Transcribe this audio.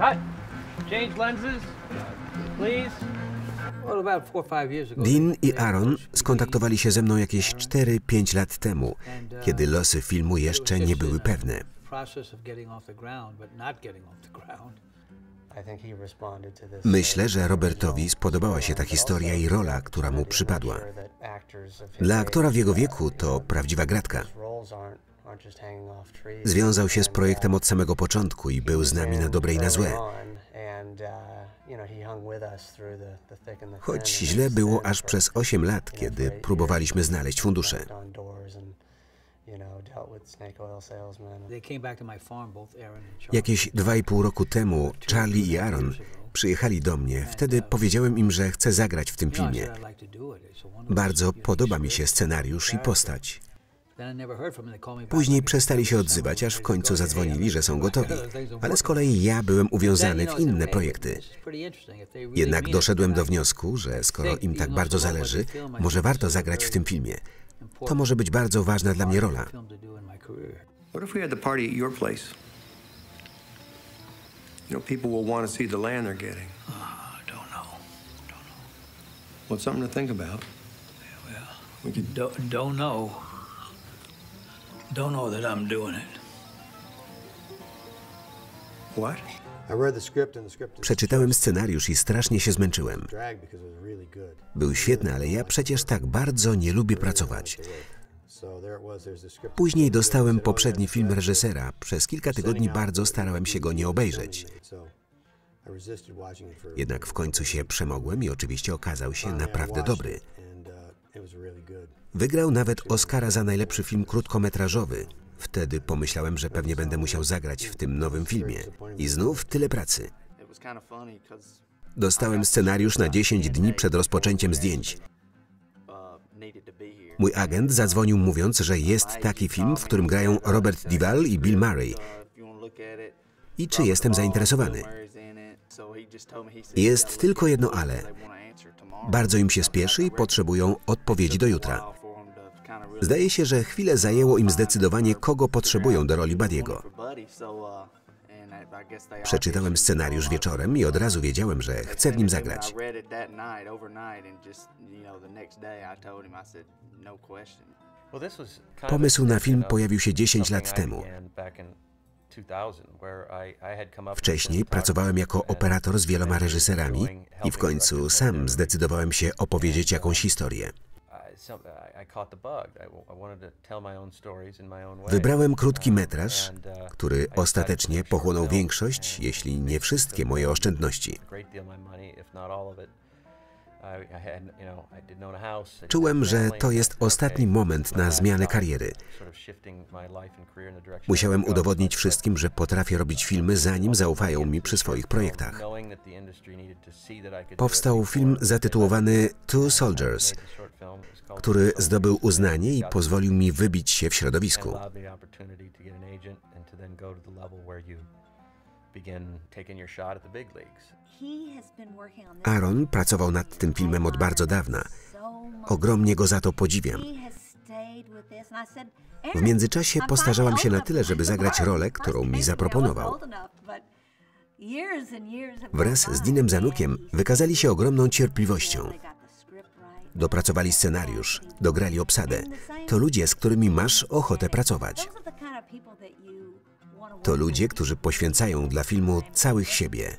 Cut. Change lenses, please. Dean i Aaron skontaktowali się ze mną jakieś 4-5 lat temu, kiedy losy filmu jeszcze nie były pewne. Myślę, że Robertowi spodobała się ta historia i rola, która mu przypadła. Dla aktora w jego wieku to prawdziwa gratka. Związał się z projektem od samego początku i był z nami na dobre i na złe. Choć źle było aż przez 8 lat, kiedy próbowaliśmy znaleźć fundusze. Jakieś dwa i pół roku temu Charlie i Aaron przyjechali do mnie. Wtedy powiedziałem im, że chcę zagrać w tym filmie. Bardzo podoba mi się scenariusz i postać. Później przestali się odzywać, aż w końcu zadzwonili, że są gotowi. Ale z kolei ja byłem uwiązany w inne projekty. Jednak doszedłem do wniosku, że skoro im tak bardzo zależy, może warto zagrać w tym filmie. To może być bardzo ważna dla mnie rola. What if we had the party at your place? You know, people will want to see the land they're getting. I don't know. Well, it's something to think about. We could Don't, don't know. Don't know that I'm doing it. what? I read the script and the script is Przeczytałem scenariusz i strasznie się zmęczyłem. Był świetny, ale ja przecież tak bardzo nie lubię pracować. Później dostałem poprzedni film reżysera. Przez kilka tygodni bardzo starałem się go nie obejrzeć. Jednak w końcu się przemogłem i oczywiście okazał się naprawdę dobry. Wygrał nawet Oscara za najlepszy film krótkometrażowy. Wtedy pomyślałem, że pewnie będę musiał zagrać w tym nowym filmie. I znów tyle pracy. Dostałem scenariusz na 10 dni przed rozpoczęciem zdjęć. Mój agent zadzwonił mówiąc, że jest taki film, w którym grają Robert Duvall i Bill Murray. I czy jestem zainteresowany? Jest tylko jedno ale. Bardzo im się spieszy i potrzebują odpowiedzi do jutra. Zdaje się, że chwilę zajęło im zdecydowanie, kogo potrzebują do roli Badiego. Przeczytałem scenariusz wieczorem i od razu wiedziałem, że chcę w nim zagrać. Pomysł na film pojawił się 10 lat temu. Wcześniej pracowałem jako operator z wieloma reżyserami i w końcu sam zdecydowałem się opowiedzieć jakąś historię. Wybrałem krótki metraż, który ostatecznie pochłonął większość, jeśli nie wszystkie moje oszczędności. Czułem, że to jest ostatni moment na zmianę kariery. Musiałem udowodnić wszystkim, że potrafię robić filmy, zanim zaufają mi przy swoich projektach. Powstał film zatytułowany Two Soldiers, który zdobył uznanie i pozwolił mi wybić się w środowisku. Aaron pracował nad tym filmem od bardzo dawna. Ogromnie go za to podziwiam. W międzyczasie postarzałam się na tyle, żeby zagrać rolę, którą mi zaproponował. Wraz z Dinem Zanukiem wykazali się ogromną cierpliwością. Dopracowali scenariusz, dograli obsadę. To ludzie, z którymi masz ochotę pracować. To ludzie, którzy poświęcają dla filmu całych siebie.